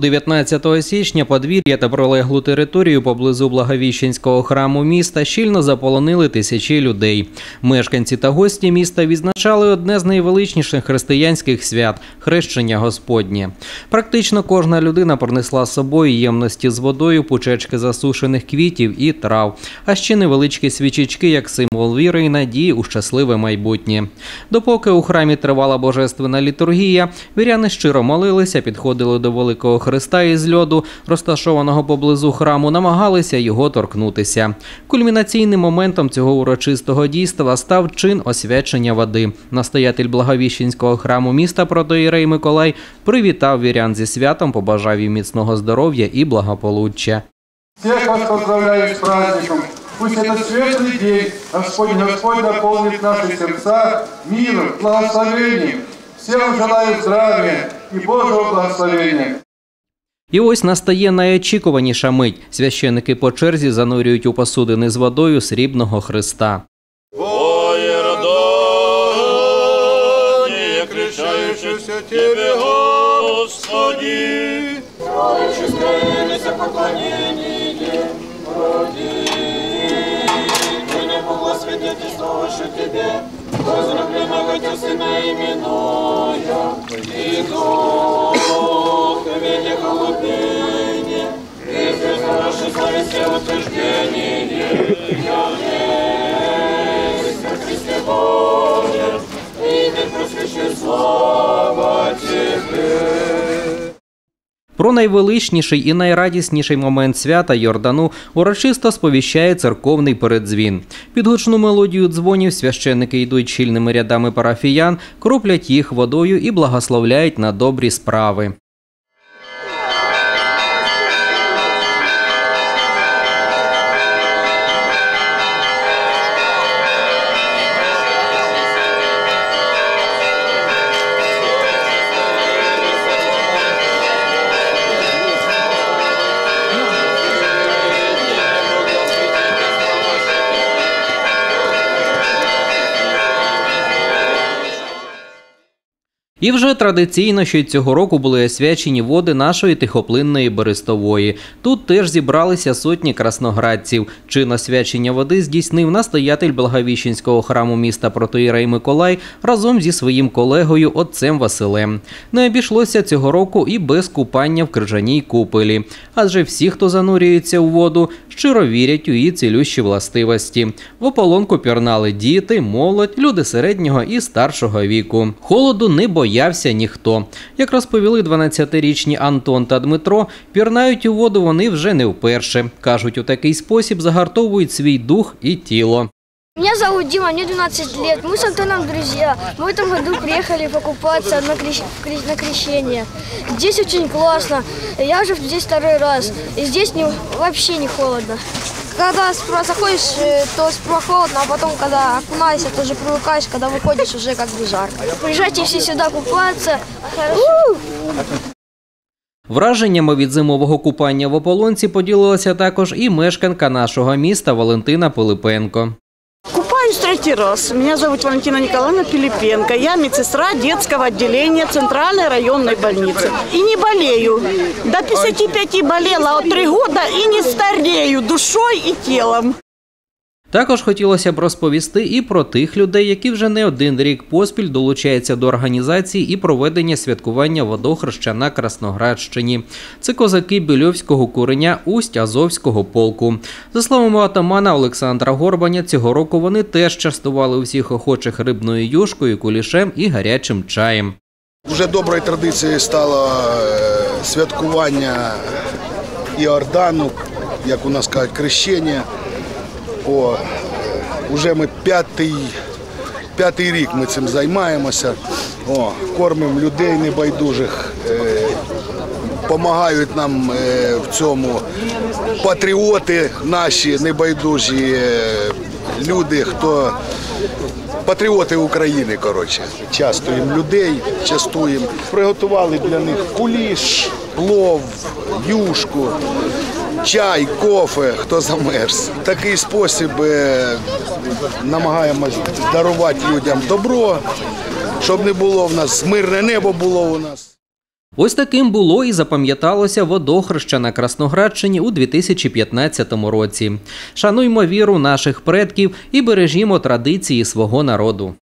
19 січня подвір'я та прилеглу територію поблизу Благовіщенського храму міста щільно заполонили тисячі людей. Мешканці та гості міста відзначали одне з найвеличніших християнських свят хрещення Господнє. Практично кожна людина принесла з собою ємності з водою, пучечки засушених квітів і трав, а ще невеличкі свічечки як символ віри і надії у щасливе майбутнє. Допоки у храмі тривала божественна літургія, віряни щиро молилися, підходили до великого хреста із льоду, розташованого поблизу храму, намагалися його торкнутися. Кульмінаційним моментом цього урочистого дійства став чин освячення води. Настоятель Благовіщенського храму міста протоїрей Миколай привітав вірян зі святом, побажав їм міцного здоров'я і благополуччя. Всех вас поздравляю с праздником. Пусть этот светлый день Господь Господь наполнит наши сердца миром, благословением. Всем желаю здравия и Божьего благословения. І ось настає найочікуваніша мить. Священники по черзі занурюють у посудини з водою срібного христа. Тебе, Господи. Чувствуемся поклонение, найвеличніший і найрадісніший момент свята Йордану урочисто сповіщає церковний передзвін. Під гучну мелодію дзвонів священники йдуть щільними рядами парафіян, кроплять їх водою і благословляють на добрі справи. І вже традиційно, що й цього року були освячені води нашої тихоплинної Берестової. Тут теж зібралися сотні красноградців. Чин освячення води здійснив настоятель Благовіщенського храму міста Протоїрей Миколай разом зі своїм колегою отцем Василем. Не обійшлося цього року і без купання в крижаній купелі. Адже всі, хто занурюється у воду, щиро вірять у її цілющі властивості. В ополонку пірнали діти, молодь, люди середнього і старшого віку. Холоду не боявся ніхто. Як розповіли 12-річні Антон та Дмитро, пірнають у воду вони вже не вперше. Кажуть, у такий спосіб загартовують свій дух і тіло. Меня зовут Дима, мне 12 лет. Мы с Антоном друзья. Мы в этом году приехали покупаться на, крещ- кре- на крещение. Здесь очень классно. Я уже здесь второй раз. И здесь не, вообще не холодно. Когда сперва заходишь, э, то сперва холодно, а потом, когда окунаешься, то уже привыкаешь, когда выходишь, уже как бы жарко. Приезжайте все сюда купаться. У! Враженнями від зимового купання в ополонці поділилася також і мешканка нашого міста Валентина Пилипенко. Купаюсь третий раз. Меня зовут Валентина Николаевна Пилипенко. Я медсестра детского отделения Центральной районной больницы. И не болею. До 55 болела, а три года и не старею душой и телом. Також хотілося б розповісти і про тих людей, які вже не один рік поспіль долучаються до організації і проведення святкування водохреща на Красноградщині. Це козаки Більовського куреня Усть Азовського полку. За словами атамана Олександра Горбаня, цього року вони теж частували усіх охочих рибною юшкою, кулішем і гарячим чаєм. Вже доброю традицією стало е, святкування Іордану, як у нас кажуть, крещення. О, вже ми п'ятий, п'ятий рік ми цим займаємося. О, кормимо людей небайдужих, допомагають нам е, в цьому патріоти наші небайдужі е, люди, хто патріоти України, коротше. Частуємо людей, частуємо. Приготували для них куліш, плов, юшку, чай, кофе, хто замерз. Такий спосіб е, намагаємось дарувати людям добро, щоб не було в нас мирне небо було у нас. Ось таким було і запам'яталося водохреща на Красноградщині у 2015 році. Шануймо віру наших предків і бережімо традиції свого народу.